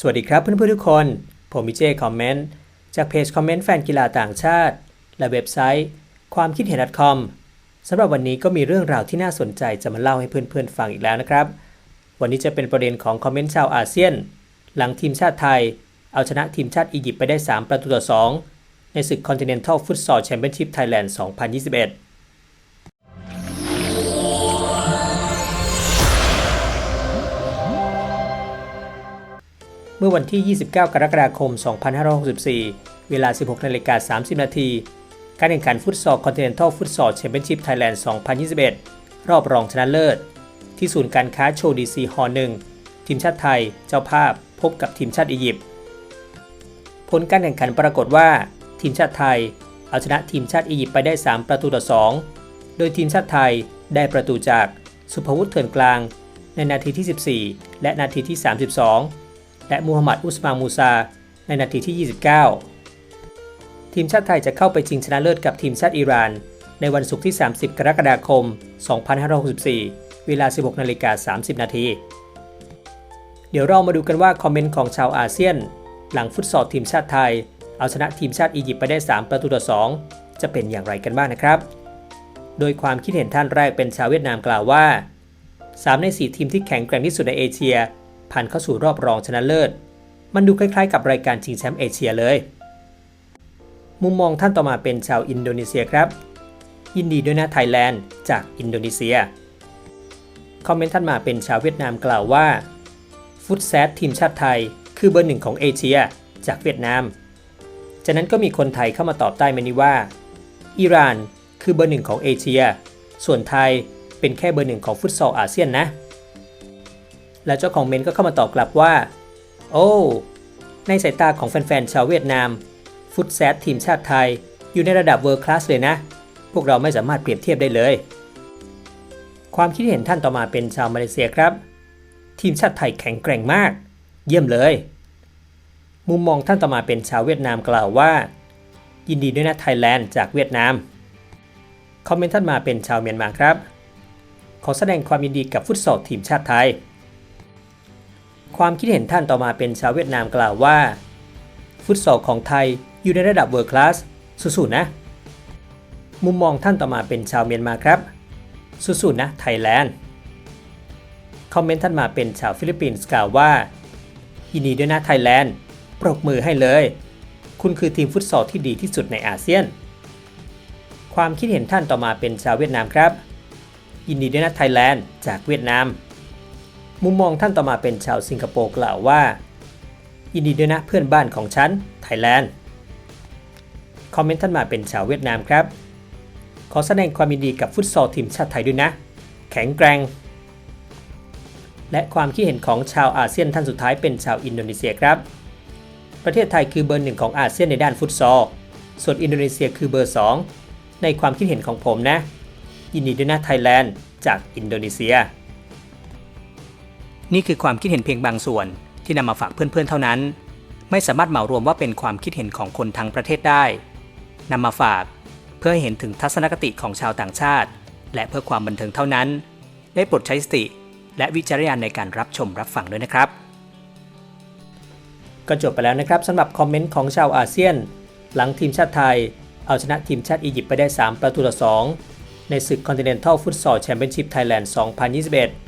สวัสดีครับเพื่อนๆทุกคน ผมมิเจคอมเมนต์จากเพจคอมเมนต์แฟนกีฬาต่างชาติ และเว็บไซต์ ความคิดเห็น .com สำหรับวันนี้ก็มีเรื่องราวที่น่าสนใจจะมาเล่าให้เพื่อนๆฟังอีกแล้วนะครับ วันนี้จะเป็นประเด็นของคอมเมนต์ชาวอาเซียน หลังทีมชาติไทย เอาชนะทีมชาติอียิปต์ไปได้ 3 ประตูต่อ 2 ในศึก Continental Futsal Championship Thailand 2021 เมื่อวันที่ 29 กรกฎาคม 2564 เวลา 16นาฬิกา30 นาที การแข่งขันฟุตซอลคอนติเนนทัลฟุตซอลแชมเปี้ยนชิพไทยแลนด์ 2021 รอบรองชนะเลิศ ที่ศูนย์การค้าโชว์ดีซีฮอหนึ่ง ทีมชาติไทย เจ้าภาพพบกับทีมชาติอียิปต์ ผลการแข่งขันปรากฏว่า ทีมชาติไทย เอาชนะทีมชาติอียิปต์ไปได้ 3 ประตูต่อ 2 โดยทีมชาติไทยได้ประตูจากสุภวุฒิเถื่อนกลาง ในนาทีที่ 14 และนาทีที่ 32 และมูฮัมหมัดอุสมานมูซา ในนาทีที่ 29 ทีมชาติไทยจะเข้าไปชิงชนะเลิศกับทีมชาติอิหร่าน ในวันศุกร์ที่ 30 กรกฎาคม 2564 เวลา 16นาฬิกา30 นาที เดี๋ยวเรามาดูกันว่าคอมเมนต์ของชาวอาเซียน หลังฟุตซอลทีมชาติไทย เอาชนะทีมชาติอียิปต์ไปได้ 3 ประตูต่อ 2 จะเป็นอย่างไรกันบ้างนะครับ โดยความคิดเห็นท่านแรกเป็นชาวเวียดนามกล่าวว่า 3 ใน 4 ทีมที่แข็งแกร่งที่สุดในเอเชีย ผ่านเข้าสู่รอบรองชนะเลิศ มันดูคล้ายๆ กับรายการชิงแชมป์เอเชียเลย มุมมองท่านต่อมาเป็นชาวอินโดนีเซียครับ ยินดีด้วยนะไทยแลนด์จากอินโดนีเซีย คอมเมนต์ท่านมาเป็นชาวเวียดนามกล่าวว่า ฟุตแซดทีมชาติไทย คือเบอร์หนึ่งของเอเชีย จากเวียดนาม จากนั้นก็มีคนไทยเข้ามาตอบใต้มานี้ว่า อิหร่านคือเบอร์หนึ่งของเอเชีย ส่วนไทยเป็นแค่เบอร์หนึ่งของฟุตซอลอาเซียนนะ และเจ้าของเมนก็เข้ามาตอบกลับว่า โอ้ ในสายตาของแฟนๆชาวเวียดนาม ฟุตแซดทีมชาติไทย อยู่ในระดับเวิร์คลาสเลยนะ พวกเราไม่สามารถเปรียบเทียบได้เลย ความคิดเห็นท่านต่อมาเป็นชาวมาเลเซียครับ ทีมชาติไทยแข็งแกร่งมาก เยี่ยมเลย มุมมองท่านต่อมาเป็นชาวเวียดนามกล่าวว่า ยินดีด้วยนะไทยแลนด์จากเวียดนามคอมเมนต์ท่านมาเป็นชาวเมียนมาครับ ขอแสดงความยินดีกับฟุตซอลทีมชาติไทย ความคิดเห็นท่านต่อมาเป็นชาวเวียดนามกล่าวว่า ฟุตซอลของไทยอยู่ในระดับเวิร์คลาสสู้ๆนะ มุมมองท่านต่อมาเป็นชาวเมียนมาครับสู้ๆนะไทยแลนด์คอมเมนต์ท่านมาเป็นชาวฟิลิปปินส์กล่าวว่ายินดีด้วยนะไทยแลนด์ปรบมือให้เลย คุณคือทีมฟุตซอลที่ดีที่สุดในอาเซียน ความคิดเห็นท่านต่อมาเป็นชาวเวียดนามครับ ยินดีด้วยนะไทยแลนด์จากเวียดนาม มุมมองท่านต่อมาเป็นชาวสิงคโปร์กล่าวว่ายินดีด้วยนะเพื่อนบ้านของฉัน ไทยแลนด์ คอมเมนต์ท่านมาเป็นชาวเวียดนามครับ ขอแสดงความยินดีกับฟุตซอลทีมชาติไทยด้วยนะ แข็งแกร่ง และความคิดเห็นของชาวอาเซียนท่านสุดท้ายเป็นชาวอินโดนีเซียครับ ประเทศไทยคือเบอร์หนึ่งของอาเซียนในด้านฟุตซอล ส่วนอินโดนีเซียคือเบอร์ 2 ในความคิดเห็นของผมนะ ยินดีด้วยนะไทยแลนด์ จากอินโดนีเซีย นี่คือความคิดเห็นเพียงบางส่วนที่นำมาฝากเพื่อนๆเท่านั้น ไม่สามารถเหมารวมว่าเป็นความคิดเห็นของคนทั้งประเทศได้นำมาฝากเพื่อให้เห็นถึงทัศนคติของชาวต่างชาติ และเพื่อความบันเทิงเท่านั้น ได้โปรดใช้สติ และวิจารณญาณในการรับชมรับฟังด้วยนะครับ ก็จบไปแล้วนะครับสำหรับคอมเมนต์ของชาวอาเซียน หลังทีมชาติไทย เอาชนะทีมชาติอียิปต์ไปได้ 3 ประตูต่อ 2 ในศึก Continental Futsal Championship Thailand 2021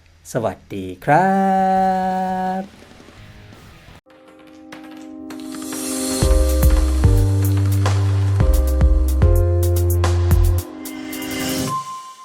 สวัสดีครับ